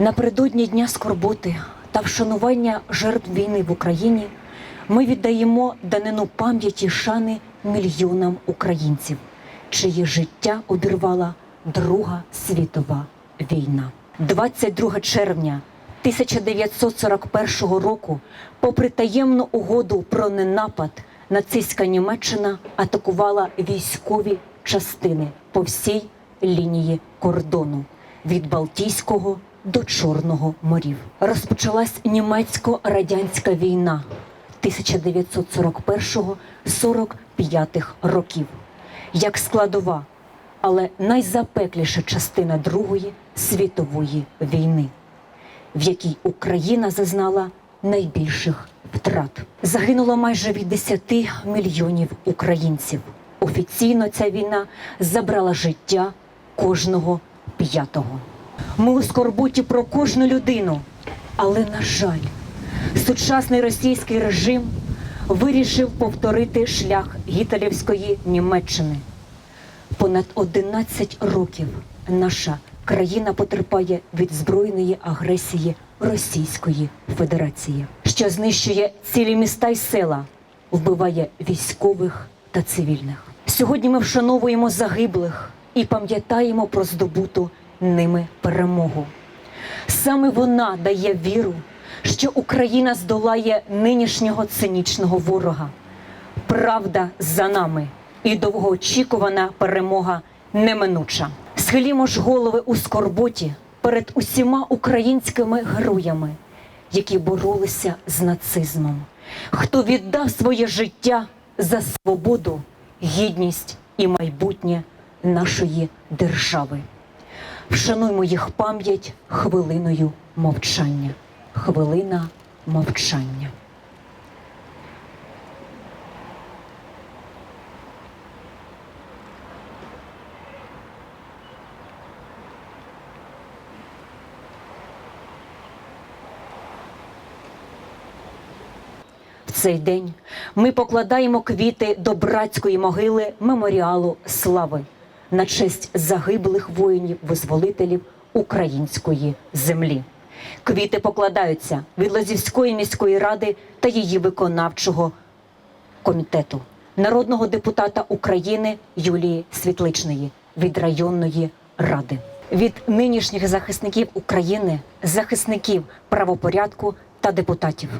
Напередодні Дня скорботи та вшанування жертв війни в Україні ми віддаємо данину пам'яті шани мільйонам українців, чиє життя обірвала Друга світова війна. 22 червня 1941 року, попри таємну угоду про ненапад, нацистська Німеччина атакувала військові частини по всій лінії кордону від Балтійського до Чорного морів. Розпочалась німецько-радянська війна 1941-45 років як складова, але найзапекліша частина Другої світової війни, в якій Україна зазнала найбільших втрат. Загинуло майже від 10 мільйонів українців. Офіційно ця війна забрала життя кожного п'ятого. Ми у скорботі про кожну людину, але на жаль, сучасний російський режим вирішив повторити шлях гітлерівської Німеччини. Понад 11 років наша країна потерпає від збройної агресії Російської Федерації, що знищує цілі міста й села, вбиває військових та цивільних. Сьогодні ми вшановуємо загиблих і пам'ятаємо про здобуту ними перемогу. Саме вона дає віру, що Україна здолає нинішнього цинічного ворога. Правда за нами і довгоочікувана перемога неминуча. Схилімо ж голови у скорботі перед усіма українськими героями, які боролися з нацизмом, хто віддав своє життя за свободу, гідність і майбутнє нашої держави. Вшануймо їх пам'ять хвилиною мовчання. Хвилина мовчання. Цей день ми покладаємо квіти до братської могили меморіалу слави на честь загиблих воїнів-визволителів української землі. Квіти покладаються від Лозівської міської ради та її виконавчого комітету, народного депутата України Юлії Світличної від районної ради, від нинішніх захисників України, захисників правопорядку та депутатів.